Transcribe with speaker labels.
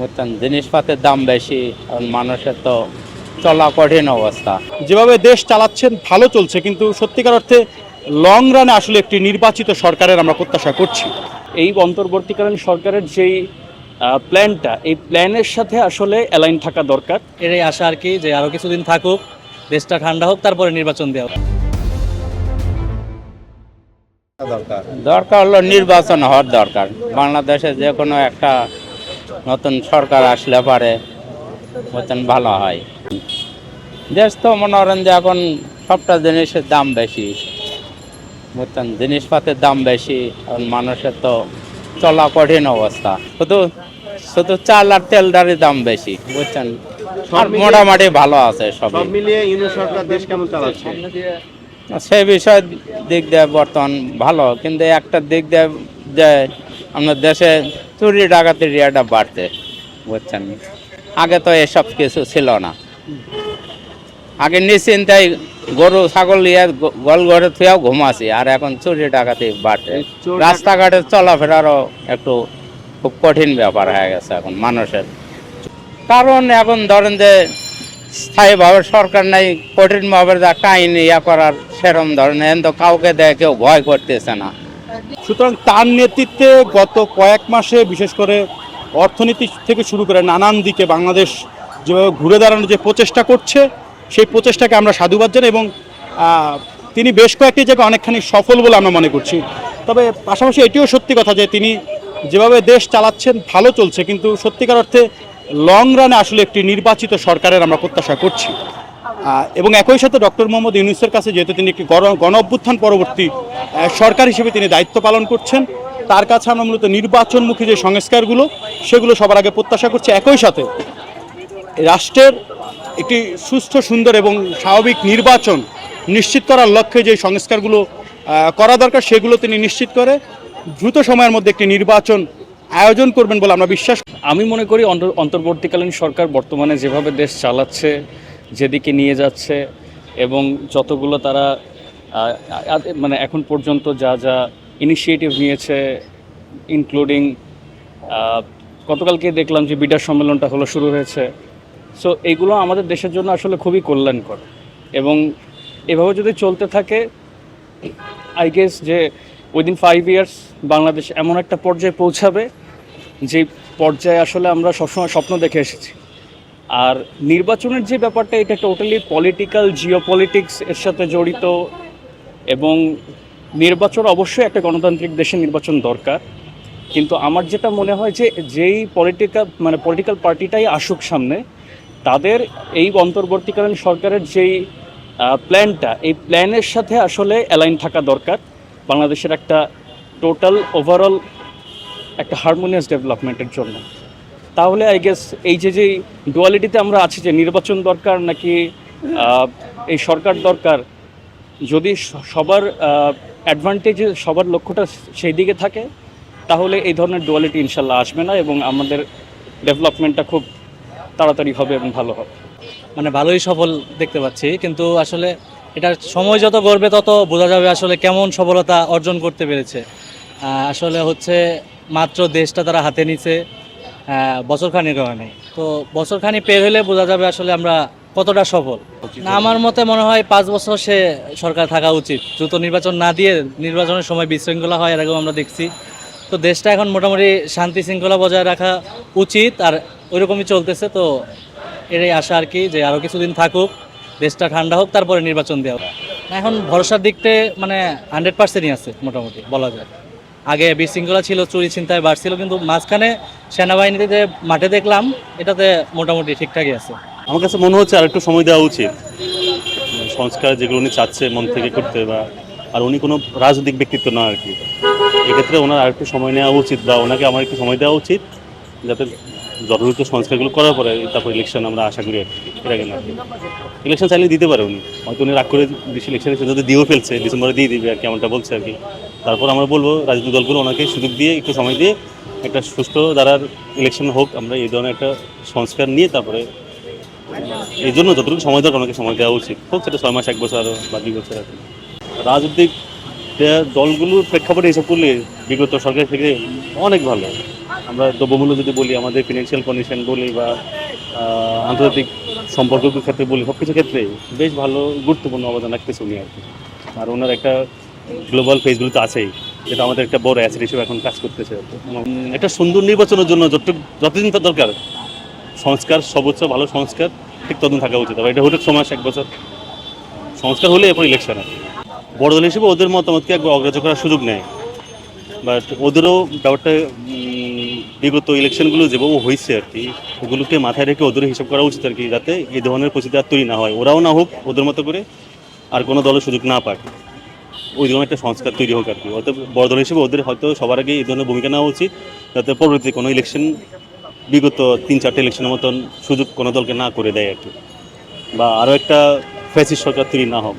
Speaker 1: বুঝছেন জিনিসপাতির দাম বেশি আর মানুষের তো চলা কঠিন অবস্থা।
Speaker 2: যেভাবে দেশ চালাচ্ছেন ভালো চলছে কিন্তু সত্যিকার অর্থে লং রানে আসলে একটি নির্বাচিত সরকারের আমরা প্রত্যাশা করছি।
Speaker 3: এই অন্তর্বর্তীকালীন সরকারের যেই প্ল্যানটা এই প্ল্যানের সাথে আসলে অ্যালাইন থাকা দরকার।
Speaker 4: এটাই আশা আর কি যে আরও কিছুদিন থাকুক দেশটা ঠান্ডা হোক তারপরে নির্বাচন দেওয়া হোক।
Speaker 1: দরকার হলো নির্বাচন হওয়ার দরকার। বাংলাদেশে যে কোনো একটা নতুন সরকার আসলে পারে বুঝছেন ভালো হয়। দেশ তো মনে করেন যে এখন সবটা জিনিসের দাম বেশি। বুঝছেন জিনিসপাতির দাম বেশি এখন মানুষের তো চলা কঠিন অবস্থা। শুধু শুধু চাল আর তেলটারই দাম বেশি বুঝছেন? আর মোটামুটি ভালো আছে সব
Speaker 2: মিলিয়ে ইউনিয়ন সরকার দেশ কেমন চালাচ্ছে?
Speaker 1: সেই বিষয়ের দিক দিয়ে বর্তমান ভালো কিন্তু একটা দিক দিয়ে যে আমাদের দেশে চুরি ডাকাতির রিয়াটা বাড়ছে বুঝছেন? আগে তো এসব কিছু ছিল না। আগে নিশ্চিন্তাই গরু ছাগল ইয়ে গ- গোল ঘরে থুয়াও ঘুমাছি আর এখন চুরি ডাকাতি
Speaker 2: চোর-
Speaker 1: রাস্তাঘাটে চলাফেরারও একটু খুব কঠিন ব্যাপার হয়ে গেছে এখন মানুষের। কারণ এখন ধরেন যে স্থায়ীভাবে সরকার নাই কঠিনভাবে যা আইন ইয়া করার সেরম ধরেন এখন তো কাউকে দেয় কেউ ভয় করতেছে না।
Speaker 2: সুতরাং তার নেতৃত্বে গত কয়েক মাসে, বিশেষ করে অর্থনীতি থেকে শুরু করে নানান দিকে বাংলাদেশ যেভাবে ঘুরে দাঁড়ানোর যে প্রচেষ্টা করছে, সেই প্রচেষ্টাকে আমরা সাধুবাদ জানাই এবং তিনি বেশ কয়েকটি জায়গায় অনেকখানি সফল বলে আমরা মনে করছি। তবে পাশাপাশি এটিও সত্যি কথা যে তিনি যেভাবে দেশ চালাচ্ছেন, ভালো চলছে, কিন্তু সত্যিকার অর্থে লং রানে আসলে একটি নির্বাচিত সরকারের আমরা প্রত্যাশা করছি। এবং একই সাথে ডক্টর মোহাম্মদ ইউনুসের কাছে যেহেতু তিনি একটি গণ অভ্যুত্থান পরবর্তী সরকার হিসেবে তিনি দায়িত্ব পালন করছেন, তার কাছে আমরা মূলত নির্বাচনমুখী যে সংস্কারগুলো, সেগুলো সবার আগে প্রত্যাশা করছি। একই সাথে রাষ্ট্রের একটি সুস্থ সুন্দর এবং স্বাভাবিক নির্বাচন নিশ্চিত করার লক্ষ্যে যে সংস্কারগুলো করা দরকার, সেগুলো তিনি নিশ্চিত করে দ্রুত সময়ের মধ্যে একটি নির্বাচন আয়োজন করবেন বলে আমরা বিশ্বাস
Speaker 3: আমি মনে করি অন্ত- অন্তর্বর্তীকালীন সরকার বর্তমানে যেভাবে দেশ চালাচ্ছে যেদিকে নিয়ে যাচ্ছে এবং যতগুলো তারা মানে এখন পর্যন্ত যা যা ইনিশিয়েটিভ নিয়েছে ইনক্লুডিং গতকালকে দেখলাম যে বিডার সম্মেলনটা হলো শুরু হয়েছে। সো এইগুলো আমাদের দেশের জন্য আসলে খুবই কল্যাণকর। এবং এভাবে যদি চলতে থাকে আই গেস যে উইদিন ফাইভ ইয়ার্স বাংলাদেশ এমন একটা পর্যায়ে পৌঁছাবে, যে পর্যায়ে আসলে আমরা সবসময় স্বপ্ন দেখে এসেছি। আর নির্বাচনের যে ব্যাপারটা, এটা টোটালি পলিটিক্যাল জিও পলিটিক্স এর সাথে জড়িত এবং নির্বাচন অবশ্যই একটা গণতান্ত্রিক দেশে নির্বাচন দরকার। কিন্তু আমার যেটা মনে হয় যে, যেই পলিটিক্যাল মানে পলিটিক্যাল পার্টিটাই আসুক সামনে, তাদের এই অন্তর্বর্তীকালীন সরকারের যেই প্ল্যানটা এই প্ল্যানের সাথে আসলে অ্যালাইন থাকা দরকার। বাংলাদেশের একটা টোটাল ওভারঅল একটা হারমোনিয়াস ডেভেলপমেন্টের জন্য। তাহলে আই গেস এই যে যে ডুয়ালিটিতে আমরা আছি, যে নির্বাচন দরকার নাকি এই সরকার দরকার, যদি সবার অ্যাডভান্টেজে সবার লক্ষ্যটা সেই দিকে থাকে, তাহলে এই ধরনের ডুয়ালিটি ইনশাল্লাহ আসবে না এবং আমাদের ডেভেলপমেন্টটা খুব তাড়াতাড়ি হবে এবং ভালো হবে।
Speaker 4: মানে ভালোই সফল দেখতে পাচ্ছি, কিন্তু আসলে এটা সময় যত গড়বে, তত বোঝা যাবে আসলে কেমন সফলতা অর্জন করতে পেরেছে। আসলে হচ্ছে মাত্র দেশটা তারা হাতে নিছে বছরখানিক হয় নাই তো বছরখানি পের হলে বোঝা যাবে আসলে আমরা কতটা সফল। না আমার মতে মনে হয় পাঁচ বছর সে সরকার থাকা উচিত। দ্রুত নির্বাচন না দিয়ে নির্বাচনের সময় বিশৃঙ্খলা হয় এরকম আমরা দেখছি। তো দেশটা এখন মোটামুটি শান্তি শৃঙ্খলা বজায় রাখা উচিত আর ওইরকমই চলতেছে। তো এটাই আশা আর কি যে আরও কিছুদিন থাকুক দেশটা ঠান্ডা হোক তারপরে নির্বাচন দেওয়া হোক। এখন ভরসার দিকতে মানে হান্ড্রেড পার্সেন্টই আছে মোটামুটি বলা যায়। আগে বিশৃঙ্খলা ছিল, চুরি চিন্তায় বাড়ছিল, কিন্তু মাঝখানে সেনাবাহিনীতে যে মাঠে দেখলাম এটাতে মোটামুটি ঠিকঠাকই আছে।
Speaker 5: আমার কাছে মনে হচ্ছে আর একটু সময় দেওয়া উচিত। সংস্কার যেগুলো উনি চাচ্ছে মন থেকে করতে বা আর উনি কোনো রাজনৈতিক ব্যক্তিত্ব না আর কি। এক্ষেত্রে ওনার আর একটু সময় নেওয়া উচিত বা ওনাকে আমার একটু সময় দেওয়া উচিত যাতে যথাযথ সংস্কারগুলো করার পরে তারপর ইলেকশন আমরা আশা করি এর আগে না ইলেকশন চাইলে দিতে পারে উনি। হয়তো উনি রাগ করে ইলেকশন যদি দিয়েও ফেলছে ডিসেম্বরে দিয়ে দিবে আর কি, এমনটা বলছে আর কি। তারপর আমরা বলব রাজনৈতিক দলগুলো ওনাকে সুযোগ দিয়ে, একটু সময় দিয়ে একটা সুষ্ঠু দ্বারার ইলেকশন হোক, আমরা এই ধরনের একটা সংস্কার নিয়ে তারপরে এই জন্য যতটুকু সময় দরকার ওনাকে সময় দেওয়া উচিত। হোক, সেটা ছয় মাস, এক বছর আরও বা দুই বছর আর। কি। রাজনৈতিক দলগুলোর প্রেক্ষাপটে এসব করলে বিগত সরকার থেকে অনেক ভালো। আমরা দ্রব্যমূল্য যদি বলি, আমাদের ফিনান্সিয়াল কন্ডিশন বলি বা আন্তর্জাতিক সম্পর্কের ক্ষেত্রে বলি সব কিছু ক্ষেত্রে বেশ ভালো, গুরুত্বপূর্ণ অবদান রাখতেছে উনি আর কি। আর ওনার একটা গ্লোবাল ফেসগুলো তো আছেই। যেটা আমাদের একটা বড় অ্যাসেট হিসেবে এখন কাজ করতেছে। একটা সুন্দর নির্বাচনের জন্য যতদিন তার দরকার, সংস্কার সর্বোচ্চ ভালো সংস্কার, ঠিক ততদিন থাকা উচিত। এটা ছয় মাস, এক বছর। সংস্কার হলে এরপর ইলেকশন বড় দল হিসেবে ওদের মতামতকে একবার অগ্রাহ্য করার সুযোগ নেয় বাট ওদেরও ব্যাপারটা বিগত ইলেকশনগুলো যেভাবে হয়েছে আর কি, ওগুলোকে মাথায় রেখে ওদেরও হিসাব করা উচিত আর কি, যাতে এই ধরনের পরিস্থিতি আর তৈরি না হয়। ওরাও না হোক, ওদের মতো করে আর কোনো দলের সুযোগ না পায় ওই ধরনের একটা সংস্কার তৈরি হোক আর কি। অর্থাৎ বড় দল হিসেবে ওদের হয়তো সবার আগে এই ধরনের ভূমিকা নেওয়া উচিত, যাতে পরবর্তী কোনো ইলেকশন বিগত তিন চারটে ইলেকশনের মতন সুযোগ কোনো দলকে না করে দেয় আর কি। বা আরও একটা ফ্যাসিস সরকার তৈরি না হোক।